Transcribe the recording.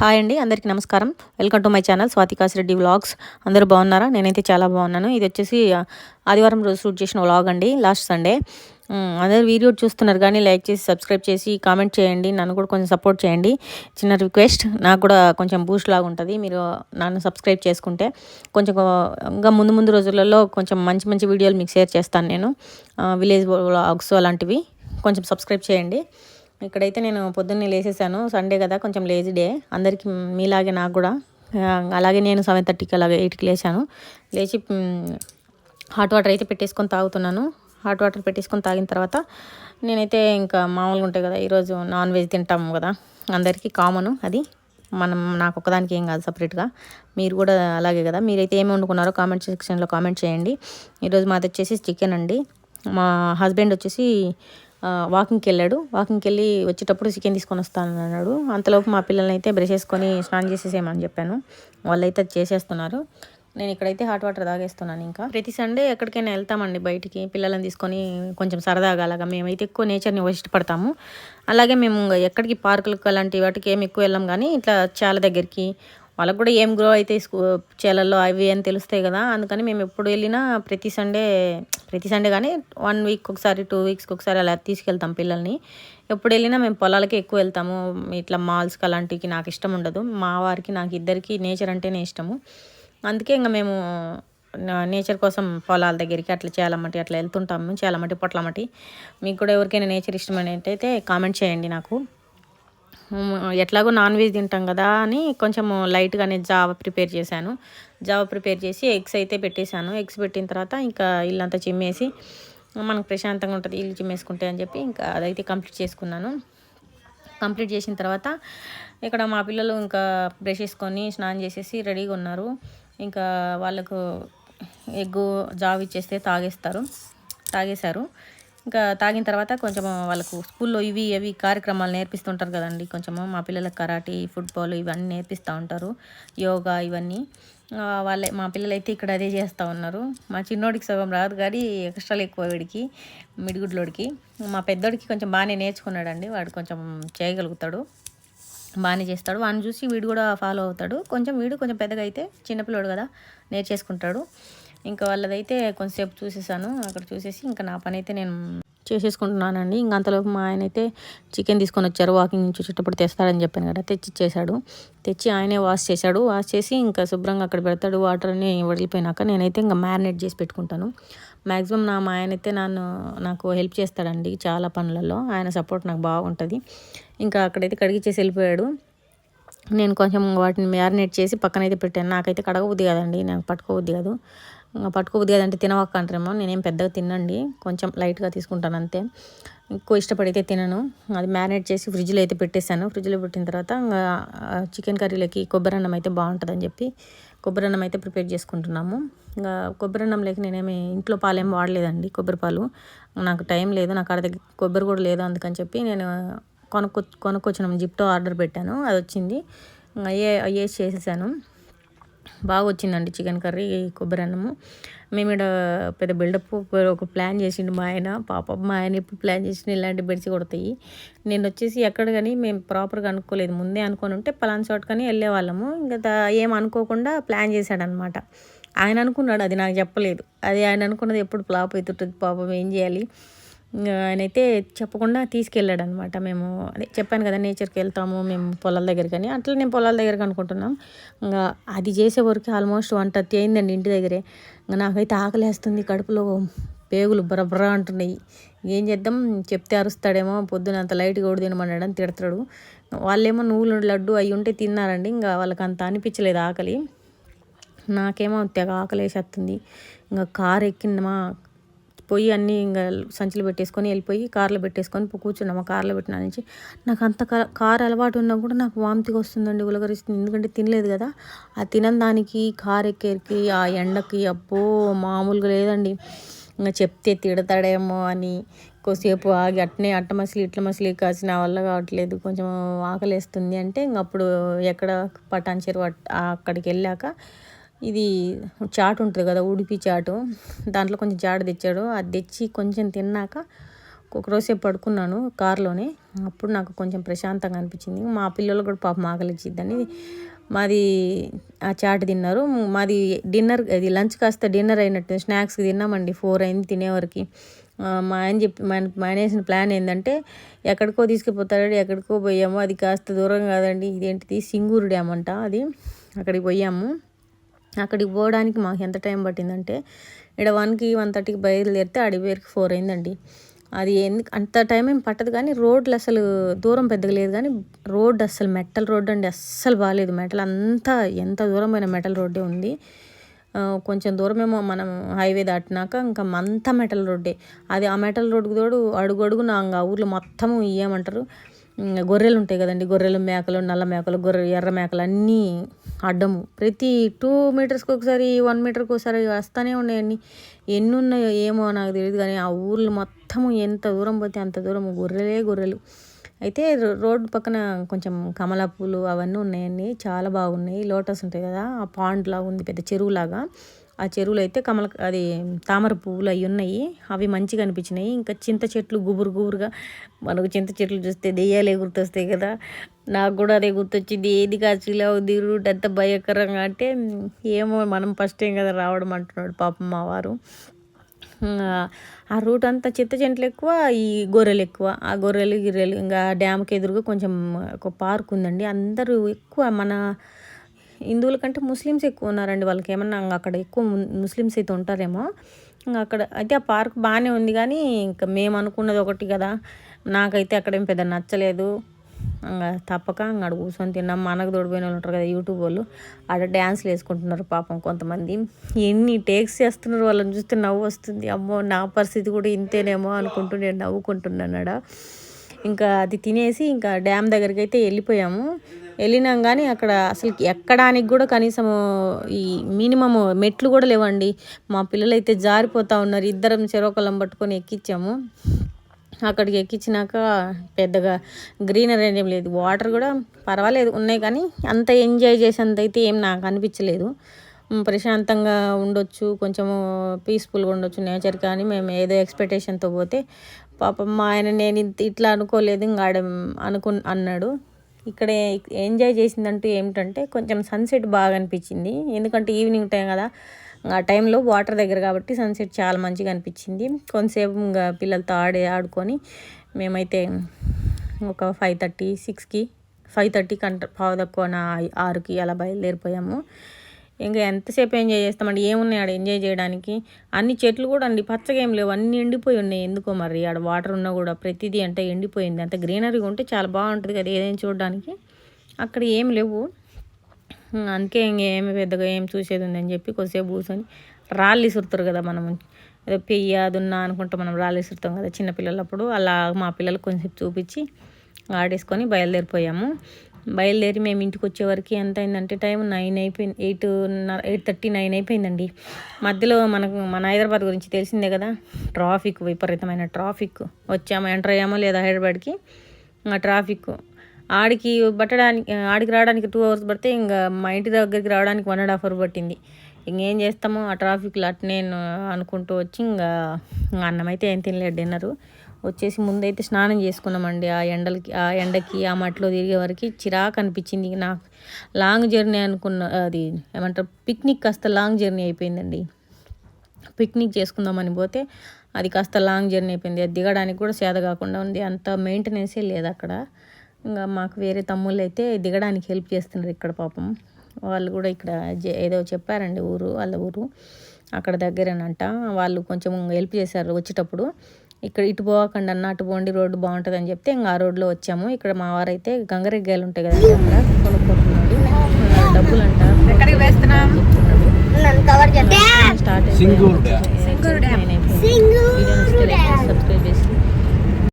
Hi అండి అందరికీ నమస్కారం. Welcome to my channel Swathikas Reddy vlogs. అందరూ బాగున్నారా? నేనైతే చాలా బాగున్నాను. ఇది వచ్చేసి ఆదివారం రోజు షూట్ చేసిన వ్లాగ్ అండి లాస్ట్ సండే. ఉమ్, అందరు వీడియో చూస్తున్నారు కానీ లైక్ చేసి సబ్స్క్రైబ్ చేసి కామెంట్ చేయండి. నన్ను కూడా కొంచెం సపోర్ట్ చేయండి. చిన్న రిక్వెస్ట్ నాకు కూడా కొంచెం బూస్ట్ లాగా ఉంటుంది. మీరు నన్ను సబ్స్క్రైబ్ చేసుకుంటే కొంచెం ఇంకా ముందు ముందు రోజులలో కొంచెం మంచి మంచి వీడియోలు మీకు షేర్ చేస్తాను నేను. విలేజ్ వ్లాగ్స్ అలాంటివి కొంచెం సబ్స్క్రైబ్ చేయండి. ఇక్కడైతే నేను పొద్దున్నే లేసేసాను. సండే కదా కొంచెం లేజీ డే అందరికీ మీలాగే నాకు కూడా. అలాగే నేను సెవెన్ థర్టీకి అలాగే ఎయిట్కి లేచాను. లేచి హాట్ వాటర్ అయితే పెట్టేసుకొని తాగుతున్నాను. హాట్ వాటర్ పెట్టేసుకొని తాగిన తర్వాత నేనైతే ఇంకా మామూలుగా ఉంటాయి కదా ఈరోజు నాన్ వెజ్ తింటాము కదా. అందరికీ కామన్ అది. మనం నాకు ఒక్కదానికి ఏం కాదు సపరేట్గా మీరు కూడా అలాగే కదా. మీరైతే ఏమి వండుకున్నారో కామెంట్ సెక్షన్లో కామెంట్ చేయండి. ఈరోజు మాది వచ్చేసి చికెన్ అండి. మా హస్బెండ్ వచ్చేసి వాకింగ్కి వెళ్ళాడు. వాకింగ్కి వెళ్ళి వచ్చేటప్పుడు చికెన్ తీసుకొని వస్తాను అన్నాడు. అంతలోపు మా పిల్లల్ని అయితే బ్రష్ చేసుకొని స్నానం చేసేసేయమని చెప్పాను. వాళ్ళైతే అది చేసేస్తున్నారు. నేను ఇక్కడైతే హాట్ వాటర్ తాగేస్తున్నాను ఇంకా. ప్రతి సండే ఎక్కడికైనా వెళ్తామండి బయటికి. పిల్లలను తీసుకొని కొంచెం సరదాగా అలాగా మేమైతే ఎక్కువ నేచర్ని ఇష్టపడతాము. అలాగే మేము ఎక్కడికి పార్కులకు అలాంటి వాటికి ఏమి ఎక్కువ వెళ్ళాం కానీ ఇట్లా చాలా దగ్గరికి వాళ్ళకు కూడా ఏం గ్రో అయితే స్కూ చేలల్లో అవి అని తెలుస్తాయి కదా. అందుకని మేము ఎప్పుడు వెళ్ళినా ప్రతి సండే ప్రతి సండే కానీ వన్ వీక్ ఒకసారి టూ వీక్స్కి ఒకసారి అలా తీసుకెళ్తాం పిల్లల్ని. ఎప్పుడు వెళ్ళినా మేము పొలాలకి ఎక్కువ వెళ్తాము. ఇట్లా మాల్స్కి అలాంటివి నాకు ఇష్టం ఉండదు. మా వారికి నాకు ఇద్దరికి నేచర్ అంటేనే ఇష్టము. అందుకే ఇంకా మేము నేచర్ కోసం పొలాల దగ్గరికి అట్లా చేయాలమ్మటి అట్లా వెళ్తుంటాము. చేయాలమ్మటి పొట్లమ్మటి మీకు కూడా ఎవరికైనా నేచర్ ఇష్టమైనట్టయితే కామెంట్ చేయండి నాకు. ఎట్లాగో నాన్ వెజ్ తింటాం కదా అని కొంచెం లైట్గానే జావ ప్రిపేర్ చేశాను. జావ ప్రిపేర్ చేసి ఎగ్స్ అయితే పెట్టేశాను. ఎగ్స్ పెట్టిన తర్వాత ఇంకా ఇల్లంతా చిమ్మేసి మనకు ప్రశాంతంగా ఉంటుంది. ఇల్లు చిమ్మేసుకుంటే అని చెప్పి ఇంకా అదైతే కంప్లీట్ చేసుకున్నాను. కంప్లీట్ చేసిన తర్వాత ఇక్కడ మా పిల్లలు ఇంకా బ్రష్ చేసుకొని స్నానం చేసేసి రెడీగా ఉన్నారు. ఇంకా వాళ్ళకు ఎగ్గు జావ్ ఇచ్చేస్తే తాగేస్తారు. తాగేశారు. ఇంకా తాగిన తర్వాత కొంచెం వాళ్ళకు స్కూల్లో ఇవి అవి కార్యక్రమాలు నేర్పిస్తుంటారు కదండి. కొంచెము మా పిల్లలకు కరాటీ ఫుట్బాల్ ఇవన్నీ నేర్పిస్తూ ఉంటారు. యోగా ఇవన్నీ. వాళ్ళే మా పిల్లలైతే ఇక్కడ అదే చేస్తూ ఉన్నారు. మా చిన్నోడికి సగం రాదు కానీ ఎక్స్ట్రాలు ఎక్కువ వీడికి మిడిగుడ్లోడికి. మా పెద్దోడికి కొంచెం బాగానే నేర్చుకున్నాడండి. వాడు కొంచెం చేయగలుగుతాడు. బాగానే చేస్తాడు. వాడిని చూసి వీడు కూడా ఫాలో అవుతాడు. కొంచెం వీడు కొంచెం పెద్దగా అయితే చిన్నపిల్లోడు కదా నేర్చేసుకుంటాడు. ఇంకా వాళ్ళదైతే కొంతసేపు చూసేసాను. అక్కడ చూసేసి ఇంకా నా పని అయితే నేను చేసేసుకుంటున్నానండి. ఇంకా అంతలోపు మా ఆయన అయితే చికెన్ తీసుకొని వచ్చారు. వాకింగ్ నుంచి వచ్చేటప్పుడు తెస్తాడని చెప్పాను కదా తెచ్చి ఇచ్చేసాడు తెచ్చి ఆయనే వాష్ చేశాడు. వాష్ చేసి ఇంకా శుభ్రంగా అక్కడ పెడతాడు. వాటర్ అన్ని వదిలిపోయినాక నేనైతే ఇంకా మ్యారినేట్ చేసి పెట్టుకుంటాను. మ్యాక్సిమం నా మా ఆయన అయితే నన్ను నాకు హెల్ప్ చేస్తాడండి చాలా పనులలో. ఆయన సపోర్ట్ నాకు బాగుంటుంది. ఇంకా అక్కడైతే కడిగిచ్చేసి వెళ్ళిపోయాడు. నేను కొంచెం వాటిని మ్యారినేట్ చేసి పక్కన అయితే పెట్టాను. నాకైతే కడగబుద్ది కదండి. నాకు పట్టుకోబుద్ది కాదు. పట్టుకోబుద్ది కదంటే తినవక్క అంటారేమో. నేనేం పెద్దగా తినండి కొంచెం లైట్గా తీసుకుంటాను అంతే. ఎక్కువ ఇష్టపడితే తినను. అది మ్యారినేట్ చేసి ఫ్రిడ్జ్లో అయితే పెట్టేశాను. ఫ్రిడ్జ్లో పెట్టిన తర్వాత ఇంకా చికెన్ కర్రీలకి కొబ్బరి అన్నం అయితే బాగుంటుందని చెప్పి కొబ్బరి అన్నం అయితే ప్రిపేర్ చేసుకుంటున్నాము. ఇంకా కొబ్బరి లేక నేనేమి ఇంట్లో పాలేం వాడలేదండి కొబ్బరి పాలు. నాకు టైం లేదు. నాకు ఆడ దగ్గర కొబ్బరి కూడా లేదు అందుకని చెప్పి నేను కొనుక్కొ కొనుక్కొచ్చిన జిప్టో ఆర్డర్ పెట్టాను. అది వచ్చింది. అయ్యే అయ్యే చేసేసాను. బాగా వచ్చిందండి చికెన్ కర్రీ కొబ్బరి అన్నము. మేము ఇక్కడ పెద్ద బిల్డప్ ఒక ప్లాన్ చేసిండు మా ఆయన పాప మా ఆయన ఎప్పుడు ప్లాన్ చేసిన ఇలాంటి బెడ్స్ కొడతాయి. నేను వచ్చేసి ఎక్కడ కానీ మేము ప్రాపర్గా అనుకోలేదు. ముందే అనుకొని ఉంటే పలాన్ చోట కానీ వెళ్ళేవాళ్ళము ఇంకా ఏం అనుకోకుండా ప్లాన్ చేశాడనమాట ఆయన అనుకున్నాడు అది నాకు చెప్పలేదు. అది ఆయన అనుకున్నది ఎప్పుడు ఫ్లాప్ అవుతుంటుంది పాపం ఏం చేయాలి? ఆయనైతే చెప్పకుండా తీసుకెళ్ళాడు అనమాట మేము అదే చెప్పాను కదా నేచర్కి వెళ్తాము మేము పొలాల దగ్గరికి అని. అట్లా నేను పొలాల దగ్గరికి అనుకుంటున్నాం. ఇంకా అది చేసే వరకు ఆల్మోస్ట్ వన్ థర్టీ అయిందండి ఇంటి దగ్గరే. ఇంకా నాకైతే ఆకలేస్తుంది కడుపులో పేగులు బరబర అంటున్నాయి. ఏం చేద్దాం? చెప్తే అరుస్తాడేమో పొద్దున అంత లైట్గా కూడా తినమన్నాడు అని తిడతాడు. వాళ్ళేమో నువ్వులు లడ్డు అవి ఉంటే తిన్నారండి. ఇంకా వాళ్ళకి అంత అనిపించలేదు ఆకలి. నాకేమో తెగ ఆకలేసేస్తుంది. ఇంకా కారు ఎక్కిందమా పొయ్యి అన్నీ ఇంకా సంచులు పెట్టేసుకొని వెళ్ళిపోయి కార్లో పెట్టేసుకొని కూర్చున్నాము కార్లో పెట్టిన నుంచి నాకు అంత కార్ కారు అలవాటు ఉన్నా కూడా నాకు వామితిగా వస్తుందండి ఉలగరిస్తుంది ఎందుకంటే తినలేదు కదా. ఆ తినని దానికి కారు ఎక్కేరికి ఆ ఎండకి అబ్బో మామూలుగా లేదండి. ఇంకా చెప్తే తిడతాడేమో అని కొద్దిసేపు ఆగి అట్నే అట్ట మసిలి ఇట్ల మసిలి కాసి నా వల్ల కావట్లేదు. కొంచెం ఆకలేస్తుంది అంటే ఇంక అప్పుడు ఎక్కడ పటాన్ చెరువు అక్కడికి వెళ్ళాక ఇది చాట్ ఉంటుంది కదా ఉడిపి చాటు. దాంట్లో కొంచెం చాటు తెచ్చాడు. అది తెచ్చి కొంచెం తిన్నాక ఒకరోజుసేపు పడుకున్నాను కారులోనే. అప్పుడు నాకు కొంచెం ప్రశాంతంగా అనిపించింది. మా పిల్లలు కూడా పాపం ఆకలి మాది ఆ చాట్ తిన్నారు. మాది డిన్నర్ అది లంచ్ కాస్త డిన్నర్ అయినట్టు స్నాక్స్ తిన్నామండి. ఫోర్ అయింది తినేవరకు. మా ఆయన చెప్పి మా మా ఆయన వేసిన ప్లాన్ ఏంటంటే ఎక్కడికో తీసుకుపోతాడు ఎక్కడికో పోయాము. అది కాస్త దూరం కాదండి. ఇదేంటిది? సింగూరు డ్యామ్ అంట అది. అక్కడికి పోయాము. అక్కడికి పోవడానికి మాకు ఎంత టైం పట్టిందంటే ఇక్కడ వన్కి వన్ థర్టీకి బయలుదేరితే అడివేరికి ఫోర్ అయిందండి. అది ఎందుకు అంత టైం ఏం పట్టదు కానీ రోడ్లు అసలు దూరం పెద్దగా లేదు కానీ రోడ్ అస్సలు మెటల్ రోడ్ అండి అస్సలు బాగాలేదు మెటల్ అంతా ఎంత దూరమైన మెటల్ రోడ్డే ఉంది. కొంచెం దూరమేమో మనం హైవే దాటినాక ఇంకా అంతా మెటల్ రోడ్డే. అది ఆ మెటల్ రోడ్డుకు తోడు అడుగు అడుగున ఇంకా ఊర్లో మొత్తము ఏమంటారు గొర్రెలు ఉంటాయి కదండి. గొర్రెలు మేకలు నల్ల మేకలు గొర్రె ఎర్ర మేకలు అన్నీ అడ్డము. ప్రతి టూ మీటర్స్కి ఒకసారి వన్ మీటర్కి ఒకసారి వస్తూనే ఉన్నాయండి. ఎన్ని ఉన్నాయో ఏమో నాకు తెలియదు కానీ ఆ ఊర్లు మొత్తము ఎంత దూరం పోతే అంత దూరం గొర్రెలే గొర్రెలు. అయితే రోడ్డు పక్కన కొంచెం కమలా పూలు అవన్నీ ఉన్నాయండి. చాలా బాగున్నాయి. లోటస్ ఉంటాయి కదా ఆ పాండ్ లాగా ఉంది పెద్ద చెరువులాగా ఆ చెరువులో అయితే కమల అది తామర పువ్వులు అవి ఉన్నాయి. అవి మంచిగా అనిపించినాయి. ఇంకా చింత చెట్లు గుబురు గుబురుగా మనకు చింత చెట్లు చూస్తే దెయ్యాలే గుర్తొస్తాయి కదా. నాకు కూడా అదే గుర్తొచ్చింది. ఏది కాచిలో ఉంది రూట్ అంత భయంకరంగా అంటే ఏమో మనం ఫస్ట్ టైం కదా రావడం అంటున్నాడు పాపం మా వారు. ఆ, రూట్ అంతా చెత్త చెంట్లు ఎక్కువ ఈ గొర్రెలు ఎక్కువ. ఆ గొర్రెలు గిర్రెలు ఇంకా డ్యామ్కి ఎదురుగా కొంచెం ఒక పార్క్ ఉందండి. అందరూ ఎక్కువ మన హిందువుల కంటే ముస్లిమ్స్ ఎక్కువ ఉన్నారండి వాళ్ళకి. ఏమన్నా అక్కడ ఎక్కువ ముస్లిమ్స్ అయితే ఉంటారేమో. ఇంకా అక్కడ అయితే ఆ పార్క్ బాగానే ఉంది కానీ ఇంకా మేము అనుకున్నది ఒకటి కదా. నాకైతే అక్కడ ఏం పెద్ద నచ్చలేదు. ఇంకా తప్పక ఇంకా ఆడ కూర్చొని తిన్నాం. మనకు తోడిపోయిన వాళ్ళు ఉంటారు కదా యూట్యూబ్ వాళ్ళు. ఆడ డ్యాన్స్లు వేసుకుంటున్నారు పాపం కొంతమంది. ఎన్ని టేక్స్ చేస్తున్నారు వాళ్ళని చూస్తే నవ్వు వస్తుంది. అమ్మో నా పరిస్థితి కూడా ఇంతేనేమో అనుకుంటూ నేను నవ్వుకుంటున్నాను ఆడ. ఇంకా అది తినేసి ఇంకా డ్యామ్ దగ్గరికి అయితే వెళ్ళిపోయాము. వెళ్ళినాం కానీ అక్కడ అసలు ఎక్కడానికి కూడా కనీసం ఈ మినిమం మెట్లు కూడా లేవండి. మా పిల్లలు అయితే ఉన్నారు. ఇద్దరం చెరొకలం పట్టుకొని ఎక్కించాము అక్కడికి ఎక్కించినాక పెద్దగా గ్రీనరీ ఏం లేదు. వాటర్ కూడా పర్వాలేదు ఉన్నాయి కానీ అంత ఎంజాయ్ చేసేంత అయితే ఏం నాకు అనిపించలేదు. ప్రశాంతంగా ఉండొచ్చు కొంచెము పీస్ఫుల్గా ఉండొచ్చు నేచర్ కానీ మేము ఏదో ఎక్స్పెక్టేషన్తో పోతే. పాపం మా ఆయన నేను ఇంత ఇట్లా అనుకోలేదు ఇంకా ఆడ అనుకు అన్నాడు. ఇక్కడే ఎంజాయ్ చేసిందంటూ ఏమిటంటే కొంచెం సన్సెట్ బాగా అనిపించింది. ఎందుకంటే ఈవినింగ్ టైం కదా. ఆ టైంలో వాటర్ దగ్గర కాబట్టి సన్సెట్ చాలా మంచిగా అనిపించింది. కొంతసేపు ఇంకా పిల్లలతో ఆడే ఆడుకొని మేమైతే ఒక ఫైవ్ థర్టీ సిక్స్కి ఫైవ్ థర్టీకి అంట పావు తక్కువ ఆరుకి అలా బయలుదేరిపోయాము. ఇంకా ఎంతసేపు ఎంజాయ్ చేస్తామండి? ఏమున్నాయి ఆడ ఎంజాయ్ చేయడానికి? అన్ని చెట్లు కూడా అండి పచ్చగా ఏం లేవు. అన్ని ఎండిపోయి ఉన్నాయి. ఎందుకో మరి ఆడ వాటర్ ఉన్నా కూడా ప్రతిదీ అంటే ఎండిపోయింది. అంత గ్రీనరీగా ఉంటే చాలా బాగుంటుంది కదా ఏదైనా చూడడానికి. అక్కడ ఏం లేవు. అందుకే అందుకే ఇంకేమి పెద్దగా ఏం చూసేది ఉందని చెప్పి కొద్దిసేపు కూర్చొని రాళ్ళు ఇసురుతారు కదా మనం ఏదో పెయ్య ఉన్నా అనుకుంటే మనం రాళ్ళు ఇసురుతాం కదా చిన్నపిల్లలప్పుడు. అలా మా పిల్లలకు కొంచెం చూపించి ఆడేసుకొని బయలుదేరిపోయాము. బయలుదేరి మేము ఇంటికి వచ్చేవరకు ఎంత అయిందంటే టైం నైన్ అయిపోయింది ఎయిట్ ఎయిట్ థర్టీ నైన్ అయిపోయిందండి. మధ్యలో మనకు మన హైదరాబాద్ గురించి తెలిసిందే కదా ట్రాఫిక్ విపరీతమైన ట్రాఫిక్. వచ్చాము ఎంటర్ అయ్యామో లేదా హైదరాబాద్కి? ఆ ట్రాఫిక్. ఆడికి పట్టడానికి ఆడికి రావడానికి టూ అవర్స్ పడితే ఇంకా మా ఇంటి దగ్గరికి రావడానికి వన్ అండ్ హాఫ్ అవర్ పట్టింది. ఇంకేం చేస్తాము ఆ ట్రాఫిక్లో అట్నే అనుకుంటూ వచ్చి ఇంకా ఇంకా అన్నం అయితే ఏం తినలేదు డిన్నరు. వచ్చేసి ముందైతే స్నానం చేసుకున్నామండి. ఆ ఎండలకి ఆ ఎండకి ఆ మట్లో తిరిగే వరకు చిరాకు అనిపించింది. నాకు లాంగ్ జర్నీ అనుకున్న అది ఏమంటారు పిక్నిక్ కాస్త లాంగ్ జర్నీ అయిపోయిందండి. పిక్నిక్ చేసుకుందామని పోతే అది కాస్త లాంగ్ జర్నీ అయిపోయింది. అది దిగడానికి కూడా సేద కాకుండా ఉంది. అంత మెయింటెనెన్సే లేదు అక్కడ. ఇంకా మాకు వేరే తమ్ముళ్ళు అయితే దిగడానికి హెల్ప్ చేస్తున్నారు ఇక్కడ పాపం. వాళ్ళు కూడా ఇక్కడ జే- ఏదో చెప్పారండి ఊరు వాళ్ళ ఊరు. అక్కడ దగ్గరేనంట. వాళ్ళు కొంచెం హెల్ప్ చేశారు వచ్చేటప్పుడు. ఇక్కడ ఇటు పోకండి అన్న అటు పోండి రోడ్డు బాగుంటుంది అని చెప్తే ఇంకా ఆ రోడ్లో వచ్చాము. ఇక్కడ మా వారైతే గంగరెగ్గాయలు ఉంటాయి అక్కడ కొనుక్కుంటున్నాడు. డబ్బులు అంట స్టార్ట్ అయిపోయింది. సబ్స్క్రైబ్ చేసి